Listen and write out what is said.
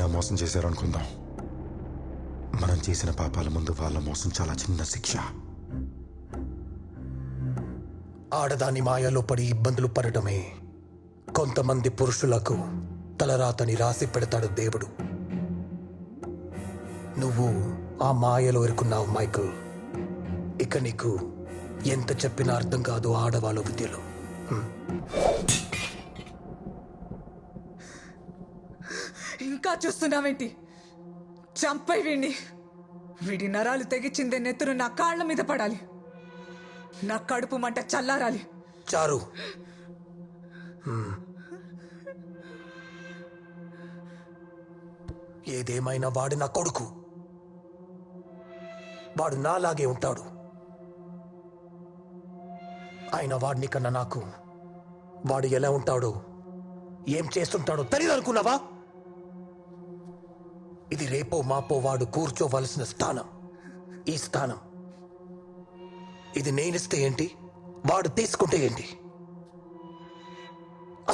ఎవరైనా మోసం చేశారనుకుందాం. మనం చేసిన పాపాల ముందు వాళ్ళ మోసం చాలా చిన్న శిక్ష. ఆడదాని మాయలో పడి ఇబ్బందులు పడటమే. కొంతమంది పురుషులకు తలరాతని రాసి పెడతాడు దేవుడు. నువ్వు ఆ మాయలో ఇరుకున్నావు మైకల్. ఇక నీకు ఎంత చెప్పినా అర్థం కాదు ఆడవాళ్ళ విద్యలో ఇంకా చూస్తున్నావేంటి? చంపై వీడిని వీడి నరాలు తెగిచిందే నెత్తురు నా కాళ్ళ మీద పడాలి. నా కడుపు మంట చల్లారాలి. చారు. ఏదేమైనా వాడు నా కొడుకు. వాడు నాలాగే ఉంటాడు. ఆయన వాడిని కన్నా నాకు వాడు ఎలా ఉంటాడో ఏం చేస్తుంటాడో తెలియదు అనుకున్నావా ఇది రేపో మాపో వాడు కూర్చోవలసిన స్థానం. ఈ స్థానం. ఇది నేనిస్తే ఏంటి? వాడు తీసుకుంటే ఏంటి?